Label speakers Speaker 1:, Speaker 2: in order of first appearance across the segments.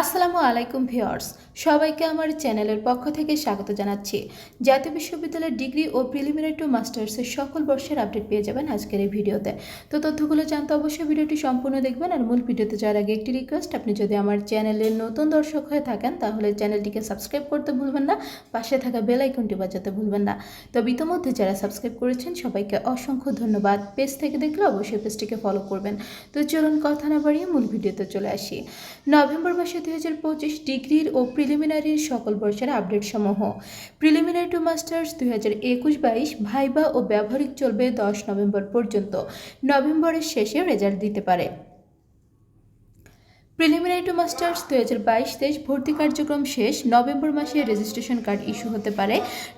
Speaker 1: আসসালামু আলাইকুম ভিউয়ার্স, সবাইকে আমার চ্যানেলের পক্ষ থেকে স্বাগত জানাচ্ছি। জাতীয় বিশ্ববিদ্যালয়ের ডিগ্রি ও প্রিলিমিনারি টু মাস্টার্সের সকল বর্ষের আপডেট পেয়ে যাবেন আজকের এই ভিডিওতে। তো তথ্যগুলো জানতে অবশ্যই ভিডিওটি সম্পূর্ণ দেখবেন আর মূল ভিডিওতে যাওয়ার আগে একটি রিকোয়েস্ট আপনি যদি আমার চ্যানেলের নতুন দর্শক হয়ে থাকেন তাহলে চ্যানেলটিকে সাবস্ক্রাইব করতে ভুলবেন না, পাশে থাকা বেল আইকনটি বাজাতে ভুলবেন না। তবে ইতোমধ্যে যারা সাবস্ক্রাইব করেছেন সবাইকে অসংখ্য ধন্যবাদ। পেজ থেকে দেখলে অবশ্যই পেজটিকে ফলো করবেন। তো চলুন কথা না বাড়িয়ে মূল ভিডিওতে চলে আসি। নভেম্বর মাসে দুই হাজার পঁচিশ ডিগ্রির ও প্রিলিমিনারির সকল বর্ষের আপডেট সমূহ প্রিলিমিনারি টু মাস্টার্স দুই হাজার একুশ বাইশ ভাইবা ও ব্যবহারিক চলবে দশ নভেম্বর পর্যন্ত। নভেম্বরের শেষে রেজাল্ট দিতে পারে। প্রিলিমিনারি টু মাস্টার্স দুই হাজার বাইশ তেইশ ভর্তি কার্যক্রম শেষ, নভেম্বর মাসে রেজিস্ট্রেশন কার্ড ইস্যু হতে পারে।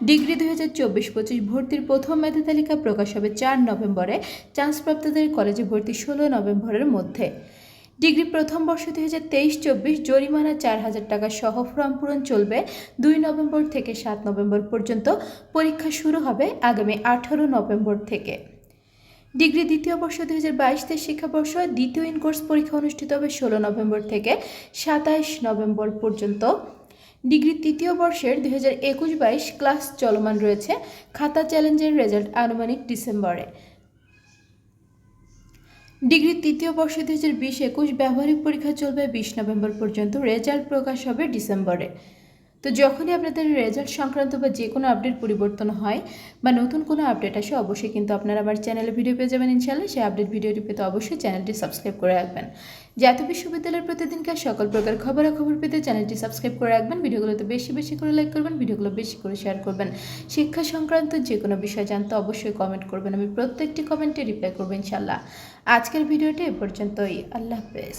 Speaker 1: ডিগ্রি দুই হাজার চব্বিশ পঁচিশ ভর্তির প্রথম মেধা তালিকা প্রকাশ হবে চার নভেম্বরে, চান্সপ্রাপ্তদের কলেজে ভর্তি ষোলো নভেম্বরের মধ্যে। ডিগ্রি প্রথম বর্ষ দুই হাজার তেইশ চব্বিশ জরিমানা চার হাজার টাকা সহ ফর্ম পূরণ চলবে দুই নভেম্বর থেকে সাত নভেম্বর পর্যন্ত। পরীক্ষা শুরু হবে আগামী আঠারো নভেম্বর থেকে। ডিগ্রি দ্বিতীয় বর্ষ দুই হাজার বাইশ তেইশ শিক্ষাবর্ষ দ্বিতীয় ইন কোর্স পরীক্ষা অনুষ্ঠিত হবে ষোলো নভেম্বর থেকে সাতাইশ নভেম্বর পর্যন্ত। ডিগ্রি তৃতীয় বর্ষের দুই হাজার একুশ বাইশ ক্লাস চলমান রয়েছে। খাতা চ্যালেঞ্জের রেজাল্ট আনুমানিক ডিসেম্বরে। ডিগ্রি তৃতীয় বর্ষ দু হাজার বিশ একুশ ব্যবহারিক পরীক্ষা চলবে বিশ নভেম্বর পর্যন্ত। রেজাল্ট প্রকাশ হবে ডিসেম্বরে। তো যখনই আপনাদের রেজাল্ট সংক্রান্ত বা যে কোনো আপডেট পরিবর্তন হয় বা নতুন কোনো আপডেট আসে, অবশ্যই কিন্তু আপনারা আমার চ্যানেলে ভিডিও পেয়ে যাবেন ইনশাল্লাহ সেই আপডেট ভিডিওটি পেতে অবশ্যই চ্যানেলটি সাবস্ক্রাইব করে রাখবেন। জাতীয় বিশ্ববিদ্যালয়ের প্রতিদিনকার সকল প্রকার খবরাখবর পেতে চ্যানেলটি সাবস্ক্রাইব করে রাখবেন। ভিডিওগুলোতে বেশি বেশি করে লাইক করবেন, ভিডিওগুলো বেশি করে শেয়ার করবেন। শিক্ষা সংক্রান্ত যে কোনো বিষয় জানতে অবশ্যই কমেন্ট করবেন। আমি প্রত্যেকটি কমেন্টে রিপ্লাই করব ইনশাল্লাহ আজকের ভিডিওটি এ পর্যন্তই। আল্লাহ হাফেজ।